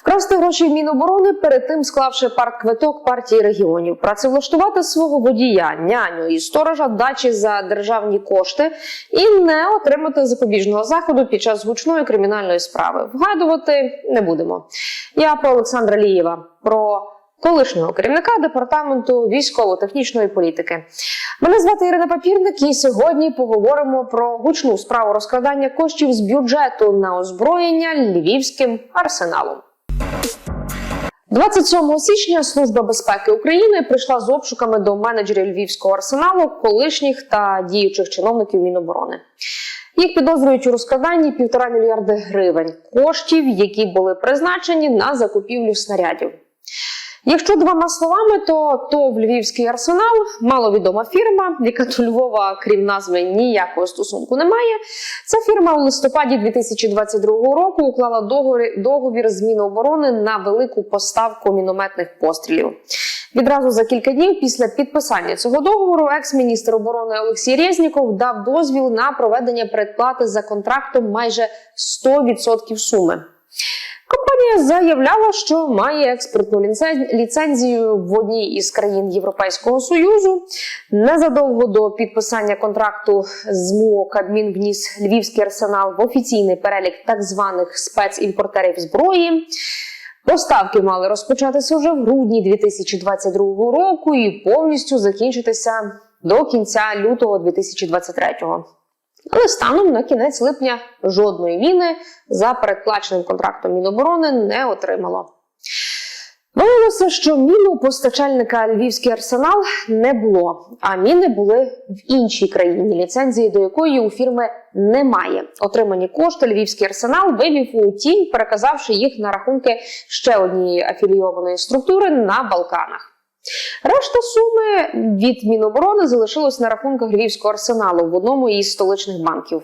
Вкрасти гроші в Міноборони, перед тим склавши партквиток партії регіонів, працевлаштувати свого водія, няню і сторожа дачі за державні кошти і не отримати запобіжного заходу під час гучної кримінальної справи. Вгадувати не будемо. Я про Олександра Лієва, про колишнього керівника департаменту військово-технічної політики. Мене звати Ірина Папірник, і сьогодні поговоримо про гучну справу розкрадання коштів з бюджету на озброєння львівським арсеналом. 27 січня Служба безпеки України прийшла з обшуками до менеджерів Львівського арсеналу, колишніх та діючих чиновників Міноборони. Їх підозрюють у розкраданні півтора мільярди гривень коштів, які були призначені на закупівлю снарядів. Якщо двома словами, то ТОВ Львівський арсенал маловідома фірма, яка до Львова, крім назви, ніякого стосунку не має. Ця фірма у листопаді 2022 року уклала договір, договір з Міноборони на велику поставку мінометних пострілів. Відразу за кілька днів після підписання цього договору екс-міністр оборони Олексій Резніков дав дозвіл на проведення предплати за контрактом майже 100% суми. Компанія заявляла, що має експортну ліцензію в одній із країн Європейського союзу. Незадовго до підписання контракту з МУО Кабмін вніс Львівський арсенал в офіційний перелік так званих спецімпортерів зброї. Поставки мали розпочатися вже в грудні 2022 року і повністю закінчитися до кінця лютого 2023 але станом на кінець липня жодної міни за передплаченим контрактом Міноборони не отримало. Виявилося, що міни у постачальника Львівський арсенал не було, а міни були в іншій країні, ліцензії до якої у фірми немає. Отримані кошти Львівський арсенал вивів у тінь, переказавши їх на рахунки ще однієї афілійованої структури на Балканах. Решта суми від Міноборони залишилось на рахунках Львівського арсеналу в одному із столичних банків.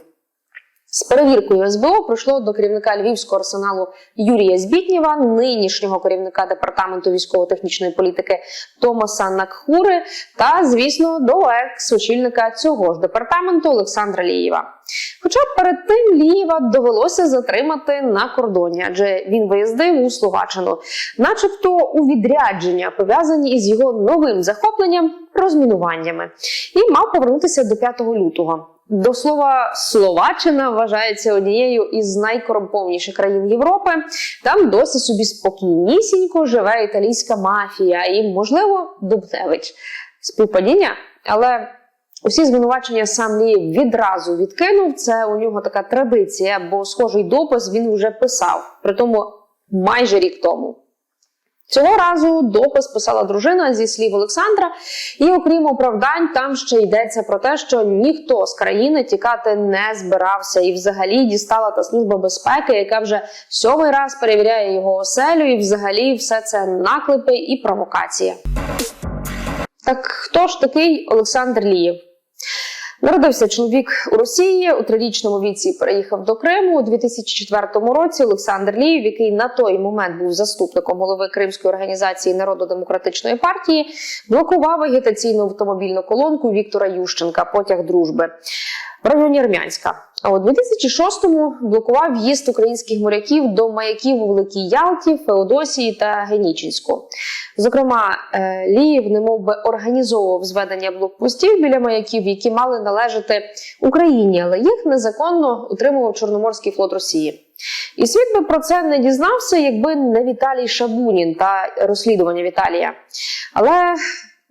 З перевіркою СБО прийшло до керівника Львівського арсеналу Юрія Збітнєва, нинішнього керівника департаменту військово-технічної політики Томаса Накхури та, звісно, до екс-очільника цього ж департаменту Олександра Лієва. Хоча перед тим Лієва довелося затримати на кордоні, адже він виїздив у Словаччину, начебто у відрядження, пов'язані із його новим захопленням розмінуваннями, і мав повернутися до 5 лютого. До слова, Словаччина вважається однією із найкорумпованіших країн Європи. Там досі собі спокійнісінько живе італійська мафія і, можливо, Дубневич. Співпадіння, але усі звинувачення сам Лієв відразу відкинув. Це у нього така традиція, бо схожий допис він вже писав, при тому майже рік тому. Цього разу допис писала дружина зі слів Олександра, і окрім оправдань, там ще йдеться про те, що ніхто з країни тікати не збирався, і взагалі дістала та служба безпеки, яка вже сьомий раз перевіряє його оселю, і взагалі все це наклепи і провокація. Так хто ж такий Олександр Лієв? Народився чоловік у Росії у трирічному віці переїхав до Криму у 2004 році. Олександр Ліїв, який на той момент був заступником голови Кримської організації Народно-демократичної партії, блокував агітаційну автомобільну колонку Віктора Ющенка Потяг дружби в районі Армянська. А у 2006-му блокував в'їзд українських моряків до маяків у Великій Ялті, Феодосії та Генічинську. Зокрема, е, Ліїв немов би організовував зведення блокпостів біля маяків, які мали належати Україні, але їх незаконно утримував Чорноморський флот Росії. І світ би про це не дізнався, якби не Віталій Шабунін та розслідування Віталія. Але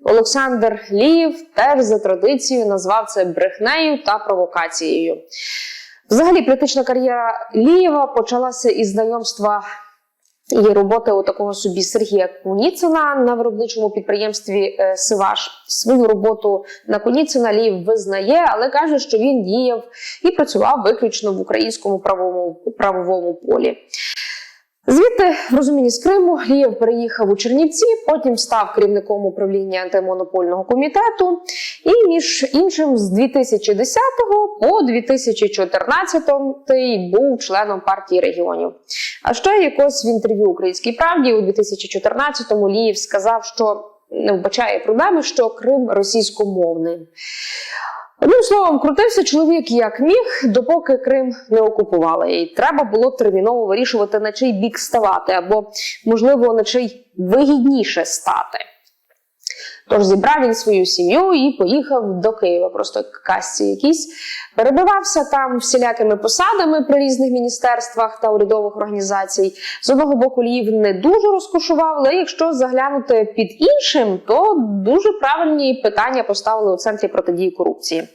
Олександр Ліїв теж за традицією назвав це брехнею та провокацією. Взагалі, політична кар'єра Лієва почалася із знайомства і роботи у такого собі Сергія Куніцина на виробничому підприємстві е, Сиваш. Свою роботу на Куніцина Ліїв визнає, але каже, що він діяв і працював виключно в українському правовому, правовому полі. Звідти, в розумінні з Криму, Лієв переїхав у Чернівці, потім став керівником управління антимонопольного комітету. І між іншим, з 2010 по 2014 був членом партії регіонів. А ще якось в інтерв'ю Українській правді у 2014-му Лієв сказав, що не вбачає проблеми, що Крим російськомовний. Одним словом, крутився чоловік як міг, допоки Крим не окупували. І треба було терміново вирішувати, на чий бік ставати, або, можливо, на чий вигідніше стати. Тож зібрав він свою сім'ю і поїхав до Києва, просто як в казці якійсь. Перебивався там всілякими посадами при різних міністерствах та урядових організацій. З одного боку, Львів не дуже розкошував, але якщо заглянути під іншим, то дуже правильні питання поставили у центрі протидії корупції.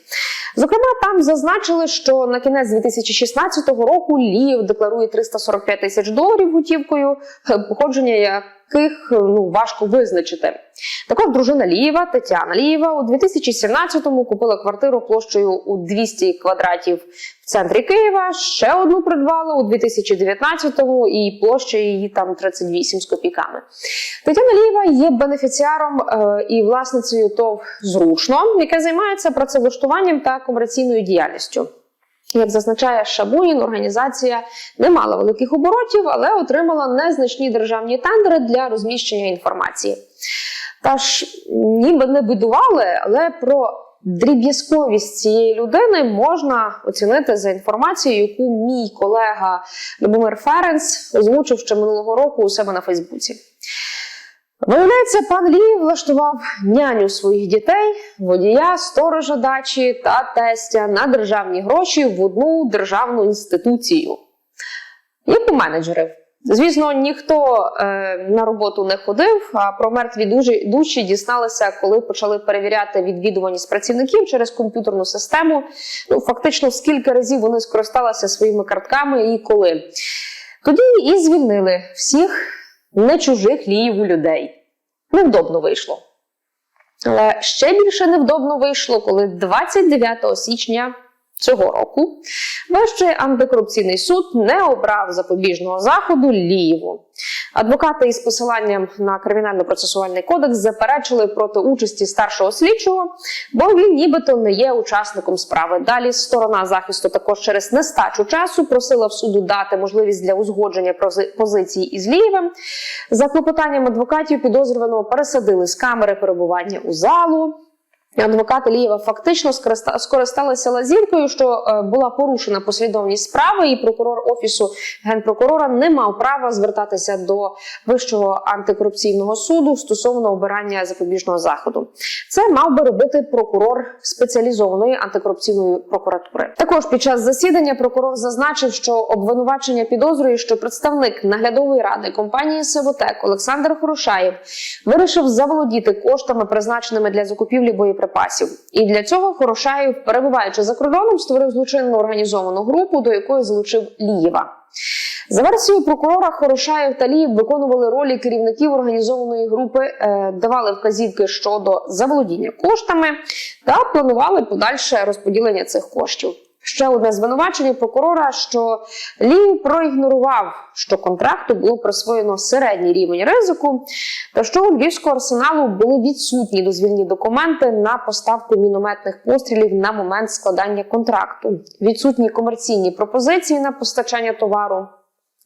Зокрема, там зазначили, що на кінець 2016 року Ліїв декларує 345 тисяч доларів готівкою, походження яких ну важко визначити. Також дружина Лієва Тетяна Лієва у 2017-му купила квартиру площею у 200 квадратів в центрі Києва. Ще одну придбала у 2019-му і площа її там 38 з копійками. Тетяна Лієва є бенефіціаром е, і власницею ТОВ зручно, яке займається працевлаштуванням та комерційною діяльністю. Як зазначає Шабунін, організація не мала великих оборотів, але отримала незначні державні тендери для розміщення інформації. Та ж ніби не будували, але про дріб'язковість цієї людини можна оцінити за інформацією, яку мій колега Любомир Ференц озвучив ще минулого року у себе на Фейсбуці. Виявляється, пан Лі влаштував няню своїх дітей, водія, сторожа дачі та тестя на державні гроші в одну державну інституцію. Як у менеджерів. Звісно, ніхто е, на роботу не ходив, а про мертві душі, душі дізналися, коли почали перевіряти відвідуваність працівників через комп'ютерну систему. Ну, фактично, скільки разів вони скористалися своїми картками і коли. Тоді і звільнили всіх не чужих ліїв у людей. Невдобно вийшло. Але ще більше невдобно вийшло, коли 29 січня цього року Вищий антикорупційний суд не обрав запобіжного заходу Лієву. Адвокати із посиланням на кримінально-процесуальний кодекс заперечили проти участі старшого слідчого, бо він нібито не є учасником справи. Далі сторона захисту також через нестачу часу просила в суду дати можливість для узгодження позицій із Лієвим. За клопотанням адвокатів підозрюваного пересадили з камери перебування у залу. Адвокати Лієва фактично скориста- скористалися лазівкою, що е, була порушена послідовність справи, і прокурор офісу генпрокурора не мав права звертатися до вищого антикорупційного суду стосовно обирання запобіжного заходу. Це мав би робити прокурор спеціалізованої антикорупційної прокуратури. Також під час засідання прокурор зазначив, що обвинувачення підозрює, що представник наглядової ради компанії Севотек Олександр Хорошаєв вирішив заволодіти коштами, призначеними для закупівлі боєприпасів. І для цього Хорошаєв, перебуваючи за кордоном, створив злочинну організовану групу, до якої залучив Лієва. За версією прокурора, Хорошаєв та Лієв виконували ролі керівників організованої групи, е, давали вказівки щодо заволодіння коштами та планували подальше розподілення цих коштів. Ще одне звинувачення прокурора, що Лів проігнорував, що контракту було присвоєно середній рівень ризику, та що у львівського арсеналу були відсутні дозвільні документи на поставку мінометних пострілів на момент складання контракту, відсутні комерційні пропозиції на постачання товару.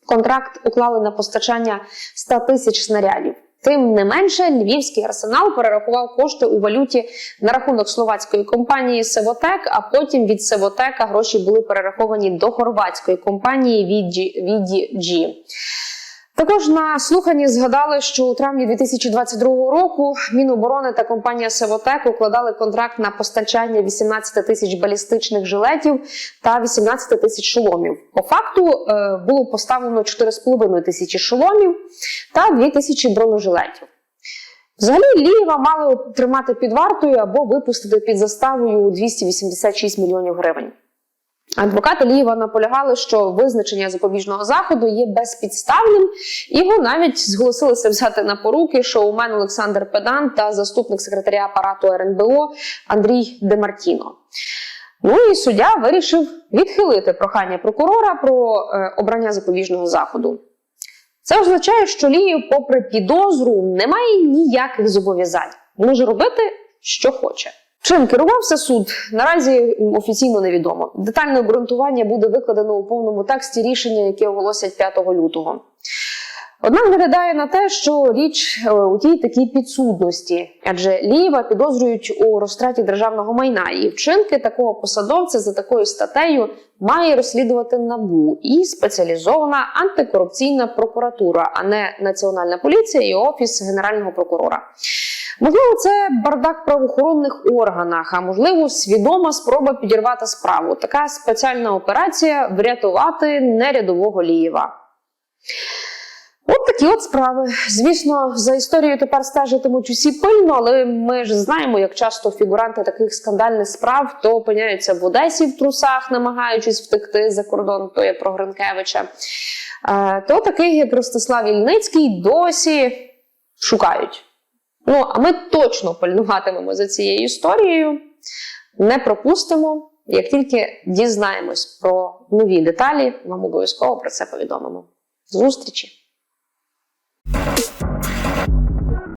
Контракт уклали на постачання 100 тисяч снарядів. Тим не менше, львівський арсенал перерахував кошти у валюті на рахунок словацької компанії Севотек, а потім від Севотека гроші були перераховані до хорватської компанії VDG. Також на слуханні згадали, що у травні 2022 року Міноборони та компанія Севотек укладали контракт на постачання 18 тисяч балістичних жилетів та 18 тисяч шоломів. По факту е, було поставлено 4,5 тисячі шоломів та 2 тисячі бронежилетів. Взагалі Лієва мали тримати під вартою або випустити під заставою у 286 мільйонів гривень. Адвокати Лієва наполягали, що визначення запобіжного заходу є безпідставним, його навіть зголосилися взяти на поруки шоумен Олександр Педан та заступник секретаря апарату РНБО Андрій Демартіно. Ну і суддя вирішив відхилити прохання прокурора про е, обрання запобіжного заходу. Це означає, що Лієв, попри підозру, не має ніяких зобов'язань. Може робити, що хоче. Чим керувався суд, наразі офіційно невідомо. Детальне обґрунтування буде викладено у повному тексті рішення, яке оголосять 5 лютого. Однак виглядає на те, що річ е, у тій такій підсудності, адже Лієва підозрюють у розтраті державного майна, і вчинки такого посадовця за такою статтею має розслідувати набу і спеціалізована антикорупційна прокуратура, а не національна поліція і офіс генерального прокурора. Можливо, це бардак в правоохоронних органах, а можливо, свідома спроба підірвати справу. Така спеціальна операція врятувати нерядового Лієва. От такі от справи. Звісно, за історією тепер стежитимуть усі пильно, але ми ж знаємо, як часто фігуранти таких скандальних справ то опиняються в Одесі в трусах, намагаючись втекти за кордон, то є про Гринкевича. Е, То таких, як Ростислав Ільницький, досі шукають. Ну, а ми точно пильнуватимемо за цією історією, не пропустимо. Як тільки дізнаємось про нові деталі, вам обов'язково про це повідомимо. Зустрічі!